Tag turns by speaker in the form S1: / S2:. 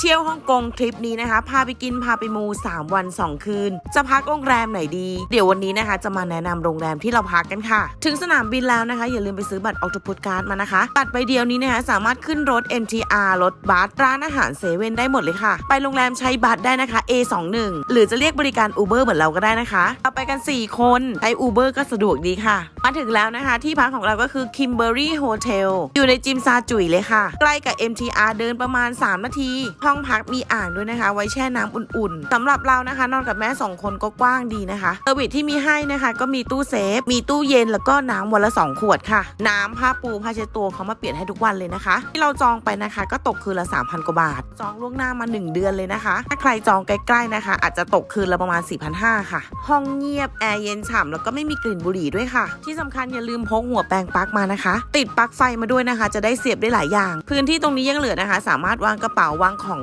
S1: เที่ยวฮ่องกงทริปนี้นะคะ พาไปกินพาไปมู 3 วัน 2 คืน จะพักโรงแรมไหนดี เดี๋ยววันนี้นะคะ จะมาแนะนำโรงแรมที่เราพักกันค่ะ ถึงสนามบินแล้วนะคะ อย่าลืมไปซื้อบัตรออ t o พุ s การ์ดมานะคะ บัตรใบเดียวนี้นะคะ สามารถขึ้นรถ MTR รถบัสร้านอาหารเซเว่นได้หมดเลยค่ะ ไปโรงแรมใช้บัตรได้นะคะ A21 หรือจะเรียกบริการ Uber เหมือนเราก็ได้นะคะ กัน 4 คนใช้ Uber ก็สะดวกดีค่ะ มาถึงแล้วนะคะ ที่พักของเราก็คือ Kimberly Hotel อยู่ในจิมซาจุยเลยค่ะ ใกล้กับ MTR เดินประมาณ 3 นาที ห้องพักมีอ่างด้วยนะคะ ไว้แช่น้ำอุ่นๆสำหรับเรานะคะ นอนกับแม่ 2 คนก็กว้างดีนะคะเซอร์วิสที่มีให้นะคะ ก็มีตู้เซฟ มีตู้เย็นแล้วก็น้ำวันละ 2 ขวดค่ะ น้ำผ้าปูผ้าเช็ดตัวเขามาเปลี่ยนให้ทุกวันเลยนะคะ ที่เราจองไปนะคะ ก็ตกคืนละ 3,000 กว่าบาท จองล่วงหน้ามา 1 เดือนเลยนะคะ ถ้าใครจองใกล้ๆนะคะ อาจจะตกคืนละประมาณ4,500ค่ะ ห้องเงียบียบแอร์เย็นฉ่ำแล้วก็ไม่มีกลิ่นบุหรี่ด้วยค่ะ ที่สำคัญอย่าลืมพกหัวแปรงปลั๊กมานะคะ ติดปลั๊กไฟมาด้วยนะคะ จะได้เสียบได้หลายอย่าง พื้นที่ตรงนี้ยังเหลือนะคะ สามารถวางกระเป๋าวางของ